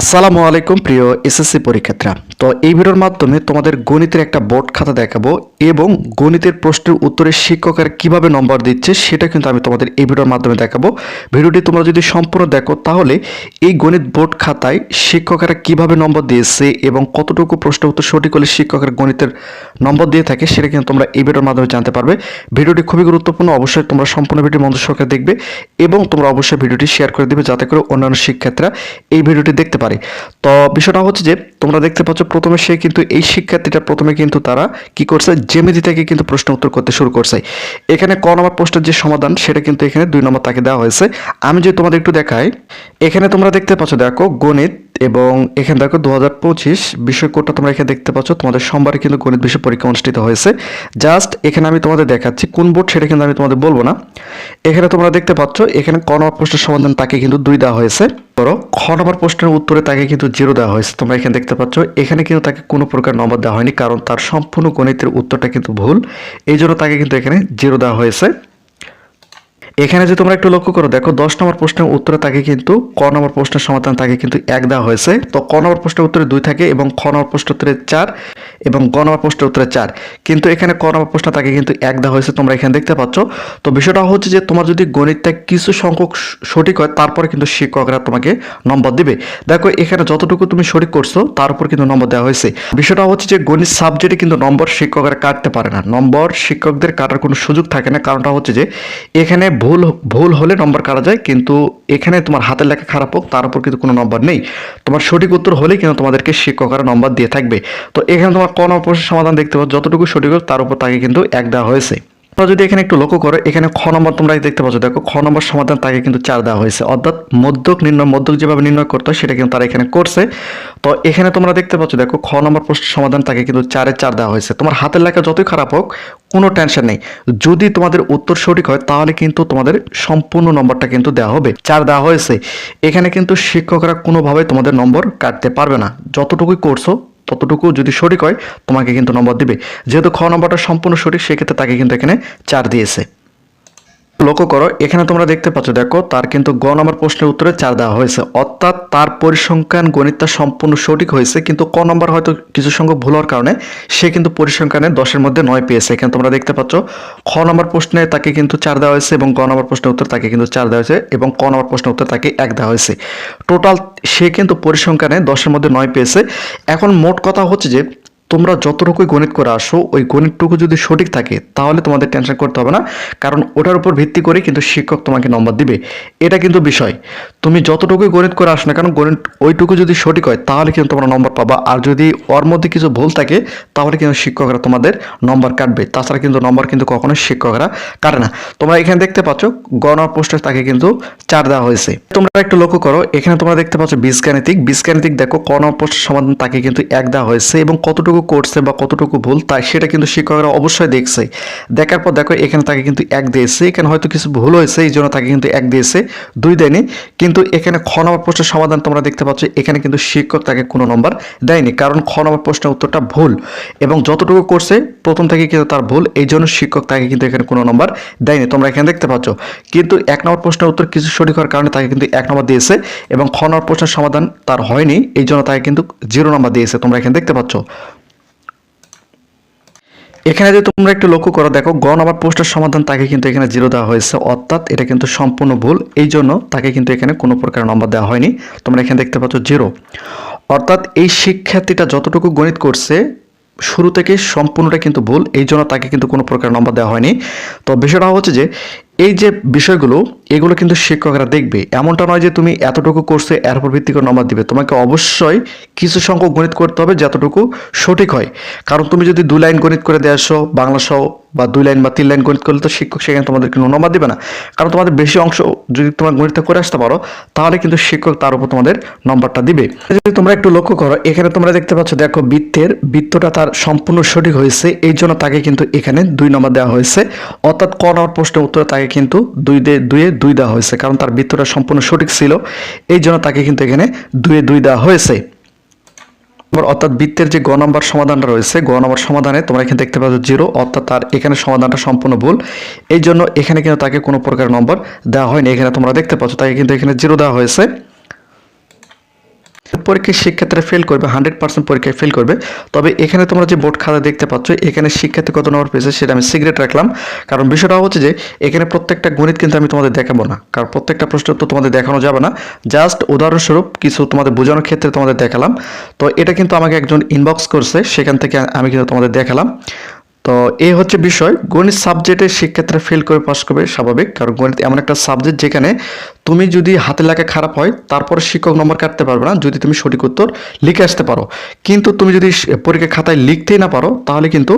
আসসালামু আলাইকুম প্রিয় এসএসসি পরীক্ষার্থীরা। তো এই ভিডিওর মাধ্যমে তোমাদের গণিতের একটা বোর্ড খাতা দেখাবো। এবং গণিতের প্রশ্নের উত্তরে শিক্ষকের কীভাবে নম্বর দিচ্ছে, সেটা কিন্তু আমি তোমাদের এই ভিডিওর মাধ্যমে দেখাবো। ভিডিওটি তোমরা যদি সম্পূর্ণ দেখো, তাহলে এই গণিত বোর্ড খাতায় শিক্ষকেরা কীভাবে নম্বর দিয়েছে এবং কতটুকু প্রশ্ন উত্তর সঠিক হলে শিক্ষকের গণিতের নম্বর দিয়ে থাকে, সেটা কিন্তু তোমরা এই ভিডিওর মাধ্যমে জানতে পারবে। ভিডিওটি খুবই গুরুত্বপূর্ণ, অবশ্যই তোমরা সম্পূর্ণ ভিডিও মনোযোগ সহকারে দেখবে এবং তোমরা অবশ্যই ভিডিওটি শেয়ার করে দিবে যাতে করে অন্যান্য শিক্ষার্থীরা এই ভিডিওটি দেখতে পারে। তো বিষয়টা হচ্ছে যে, তোমরা দেখতে পাচ্ছ প্রথমে সে কিন্তু এই শিক্ষার্থীটা প্রথমে কিন্তু তারা কি করছে জেমিতি থেকে কিন্তু প্রশ্ন উত্তর করতে শুরু করছে। এখানে ক নম্বর প্রশ্নের যে সমাধান, সেটা কিন্তু এখানে দুই নম্বর তাকে দেওয়া হয়েছে। আমি যদি তোমাদের একটু দেখাই, এখানে তোমরা দেখতে পাচ্ছ, দেখো গণিত এবং এখানে দেখো দু হাজার পঁচিশ বিষয় কোডটা তোমরা এখানে দেখতে পাচ্ছ। তোমাদের সোমবারে কিন্তু গণিত বিষয় পরীক্ষা অনুষ্ঠিত হয়েছে। জাস্ট এখানে আমি তোমাদের দেখাচ্ছি, কোন বোর্ড সেটা কিন্তু আমি তোমাদের বলব না। এখানে তোমরা দেখতে পাচ্ছ, এখানে ক নম্বর প্রশ্নের সমাধান তাকে কিন্তু দুই দেওয়া হয়েছে। ধরো, খ নম্বর প্রশ্নের উত্তরে তাকে কিন্তু জিরো দেওয়া হয়েছে। তোমরা এখানে দেখতে পাচ্ছ, এখানে কিন্তু তাকে কোনো প্রকার নম্বর দেওয়া হয়নি, কারণ তার সম্পূর্ণ গণিতের উত্তরটা কিন্তু ভুল। এই জন্য তাকে কিন্তু এখানে জিরো দেওয়া হয়েছে। এখানে যে তোমরা একটু লক্ষ্য করো, দেখো দশ নম্বর প্রশ্নের উত্তরে তাকে কিন্তু ক নম্বর প্রশ্নের সমাধান তাকে কিন্তু এক দেওয়া হয়েছে। তো ক নম্বর প্রশ্নের উত্তরে দুই থাকে এবং খ নম্বর প্রশ্নের উত্তরে চার এবং গ নম্বর প্রশ্নের উত্তরে চার। কিন্তু এখানে ক নম্বর প্রশ্ন তাকে কিন্তু এক দেওয়া হয়েছে, তোমরা এখানে দেখতে পাচ্ছ। তো বিষয়টা হচ্ছে যে তোমার যদি গণিতটা কিছু সংখ্যক সঠিক হয়, তারপরে কিন্তু শিক্ষকরা তোমাকে নম্বর দিবে। দেখো এখানে যতটুকু তুমি সঠিক করছ, তার উপর কিন্তু নম্বর দেওয়া হয়েছে। বিষয়টা হচ্ছে যে গণিত সাবজেক্টে কিন্তু নম্বর শিক্ষকরা কাটতে পারে না। নম্বর শিক্ষকদের কাটার কোনো সুযোগ থাকে না। কারণটা হচ্ছে যে এখানে ভুল ভুল হলে নম্বর কাটা যায়, কিন্তু এখানে তোমার হাতের লেখা খারাপ হোক, তার উপর কিন্তু কোনো নম্বর নেই। তোমার সঠিক উত্তর হলেই কিন্তু তোমাদেরকে শিক্ষকরা নম্বর দিয়ে থাকবে। তো এখানে তোমার কোনো প্রশ্নের সমাধান দেখতে পাচ্ছ, যতটুকু সঠিক হোক, তার উপর তাকে কিন্তু এক দেওয়া হয়েছে। তোমরা যদি এখানে একটু লক্ষ্য করো, এখানে খ নম্বর তোমরা দেখতে পাচ্ছ। দেখো, খ নম্বর সমাধান তাকে কিন্তু চার দেওয়া হয়েছে। অর্থাৎ মধ্যক নির্ণয়, মধ্যক যেভাবে নির্ণয় করতে হয়, সেটা কিন্তু তারা এখানে করছে। তো এখানে তোমরা দেখতে পাচ্ছ, দেখো, খ নম্বর প্রশ্নের সমাধান তাকে কিন্তু চারে চার দেওয়া হয়েছে। তোমার হাতের লেখা যতই খারাপ হোক, কোনো টেনশন নেই। যদি তোমাদের উত্তর সঠিক হয়, তাহলে কিন্তু তোমাদের সম্পূর্ণ নম্বরটা কিন্তু দেওয়া হবে। চার দেওয়া হয়েছে। এখানে কিন্তু শিক্ষকরা কোনোভাবে তোমাদের নম্বর কাটতে পারবে না। যতটুকুই করছ ততটুকু যদি সঠিক হয়, তোমাকে কিন্তু নম্বর দিবে। যেহেতু খ নম্বরটা সম্পূর্ণ সঠিক, সেক্ষেত্রে তাকে কিন্তু এখানে চার দিয়েছে। লক্ষ্য করো, এখানে তোমরা দেখতে পাচ্ছ, দেখো, তার কিন্তু গ নম্বর প্রশ্নের উত্তরে চার দেওয়া হয়েছে। অর্থাৎ তার পরিসংখ্যান গণিতটা সম্পূর্ণ সঠিক হয়েছে, কিন্তু ক নম্বর হয়তো কিছু সংখ্যক ভুল হওয়ার কারণে সে কিন্তু পরিসংখ্যানে দশের মধ্যে নয় পেয়েছে। এখানে তোমরা দেখতে পাচ্ছ, খ নম্বর প্রশ্নে তাকে কিন্তু চার দেওয়া হয়েছে এবং গ নম্বর প্রশ্নের উত্তর তাকে কিন্তু চার দেওয়া হয়েছে এবং ক নম্বর প্রশ্নের উত্তর তাকে এক দেওয়া হয়েছে। টোটাল সে কিন্তু পরিসংখ্যানে দশের মধ্যে নয় পেয়েছে। এখন মোট কথা হচ্ছে যে তোমরা যতটুকুই গণিত করে আসো, ওই গণিতটুকু যদি সঠিক থাকে, তাহলে তোমাদের টেনশন করতে হবে না। কারণ ওটার উপর ভিত্তি করে কিন্তু শিক্ষক তোমাকে নম্বর দিবে। এটা কিন্তু বিষয়। তুমি যতটুকুই গণিত করে আসো না কারণ গণিত ওইটুকু যদি সঠিক হয়, তাহলে কিন্তু তোমরা নম্বর পাবা। আর যদি ওর মধ্যে কিছু ভুল থাকে, তাহলে কিন্তু শিক্ষকরা তোমাদের নম্বর কাটবে। তাছাড়া কিন্তু নম্বর কিন্তু কখনো শিক্ষকরা কাটে না। তোমরা এখানে দেখতে পাচ্ছ, গণনা পোস্টে তাকে কিন্তু চার দেওয়া হয়েছে। তোমরা একটু লক্ষ্য করো, এখানে তোমরা দেখতে পাচ্ছ বীজগাণিতিক। বীজগাণিতিক দেখো নম্বর পোস্টের সমাধান তাকে কিন্তু এক দেওয়া হয়েছে এবং কতটুকু করছে বা কতটুকু ভুল, তাই সেটা কিন্তু শিক্ষকরা অবশ্যই দেখছে। দেখার পর দেখো, এখানে তাকে কিন্তু এক দিয়েছে। এখানে হয়তো কিছু ভুল হয়েছে, এই জন্য তাকে কিন্তু এক দিয়েছে, দুই দেয়নি। কিন্তু এখানে খ নম্বর প্রশ্নের সমাধান তোমরা দেখতে পাচ্ছ। এখানে কিন্তু শিক্ষক তাকে কোনো নম্বর দেয়নি, কারণ খ নম্বর প্রশ্নের উত্তরটা ভুল। এবং যতটুকু করছে, প্রথম থেকে কিন্তু তার ভুল এই জন্য শিক্ষক তাকে কিন্তু এখানে কোনো নম্বর দেয়নি। তোমরা এখানে দেখতে পাচ্ছ। কিন্তু এক নম্বর প্রশ্নের উত্তর কিছু সঠিক হওয়ার কারণে তাকে কিন্তু এক নম্বর দিয়েছে এবং খ নম্বর প্রশ্নের সমাধান তার হয়নি এই জন্য তাকে কিন্তু জিরো নম্বর দিয়েছে। তোমরা এখানে দেখতে পাচ্ছ। এখানে যদি তোমরা একটু লক্ষ্য করো, দেখো গ নম্বর পোস্টের সমাধান তাকে কিন্তু এখানে জিরো দেওয়া হয়েছে, অর্থাৎ এটা কিন্তু সম্পূর্ণ ভুল। এই জন্য তাকে কিন্তু এখানে কোনো প্রকার নম্বর দেওয়া হয়নি। তোমরা এখানে দেখতে পাচ্ছ জিরো অর্থাৎ এই শিক্ষার্থীটা যতটুকু গণিত করছে, শুরু থেকে সম্পূর্ণটা কিন্তু ভুল। এই জন্য তাকে কিন্তু কোনো প্রকার নম্বর দেওয়া হয়নি। তো বিষয়টা হচ্ছে যে, এই যে বিষয়গুলো এগুলো কিন্তু শিক্ষকরা দেখবে। এমনটা নয় যে তুমি এতটুকু কোর্সে এর উপর ভিত্তি করে নম্বর দিবে। তোমাকে অবশ্যই কিছু সংখ্যক গণিত করতে হবে যতটুকু সঠিক হয়। কারণ তুমি যদি দু লাইন গণিত করে দিয়ে আসো, বাংলা সহ বা দুই লাইন বা তিন লাইন গণিত করলে তো শিক্ষক সেখানে তোমাদের কোনো নম্বর দিবে না। কারণ তোমাদের বেশি অংশ যদি তোমার গণিতটা করে আসতে পারো, তাহলে কিন্তু শিক্ষক তার উপর তোমাদের নম্বরটা দিবে। যদি তোমরা একটু লক্ষ্য করো, এখানে তোমরা দেখতে পাচ্ছ, দেখো বৃত্তের, বৃত্তটা তার সম্পূর্ণ সঠিক হয়েছে। এই জন্য তাকে কিন্তু এখানে দুই নম্বর দেওয়া হয়েছে। অর্থাৎ ক নম্বর প্রশ্নের উত্তরে তাকে কিন্তু দুই দিয়ে দুয়ে দুই দেওয়া হয়েছে, কারণ তার বৃত্তটা সম্পূর্ণ সঠিক ছিল। এই জন্য তাকে কিন্তু এখানে দুয়ে দুই দেওয়া হয়েছে। অর্থাৎ বৃত্তের যে গ নম্বর সমাধানটা রয়েছে, গ নম্বর সমাধানে তোমরা এখানে দেখতে পাচ্ছ জিরো, অর্থাৎ তার এখানে সমাধানটা সম্পূর্ণ ভুল। এই জন্য এখানে কিন্তু তাকে কোনো প্রকার নম্বর দেওয়া হয়নি। এখানে তোমরা দেখতে পাচ্ছ, তাকে কিন্তু এখানে জিরো দেওয়া হয়েছে। পরীক্ষায় শিক্ষার্থীরা ফেল করবে হান্ড্রেড পার্সেন্ট পরীক্ষায় ফেল করবে। তবে এখানে তোমরা যে বোর্ড খাতা দেখতে পাচ্ছ, এখানে শিক্ষার্থী কত নম্বর পেয়েছে সেটা আমি সিগারেট রাখলাম। কারণ বিষয়টা হচ্ছে যে, এখানে প্রত্যেকটা গণিত কিন্তু আমি তোমাদের দেখাবো না। কারণ প্রত্যেকটা প্রশ্ন তো তোমাদের দেখানো যাবে না। জাস্ট উদাহরণস্বরূপ কিছু তোমাদের বোঝানোর ক্ষেত্রে তোমাদের দেখালাম। তো এটা কিন্তু আমাকে একজন ইনবক্স করছে, সেখান থেকে আমি কিন্তু তোমাদের দেখালাম। তো এই হচ্ছে বিষয়। গণিত সাবজেক্টে শিক্ষার্থীরা ফেল করে পাস করবে স্বাভাবিক, কারণ গণিত এমন একটা সাবজেক্ট যেখানে তুমি যদি হাতে লেখা খারাপ হয়, তারপর শিক্ষক নম্বর কাটতে পারবে না, যদি তুমি সঠিক উত্তর লিখে আসতে পারো। কিন্তু তুমি যদি পরীক্ষা খাতায় লিখতেই না পারো, তাহলে কিন্তু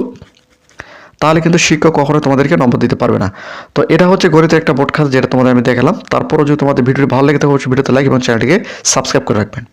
তাহলে কিন্তু শিক্ষক কখনো তোমাদেরকে নম্বর দিতে পারবে না। তো এটা হচ্ছে গণিতের একটা বোর্ড যেটা তোমাদের আমি দেখালাম। তারপরও যদি তোমাদের ভিডিওটি ভালো লেগে থাকে ভিডিওতে লাইক এবং চ্যানেলটিকে সাবস্ক্রাইব করে রাখবেন।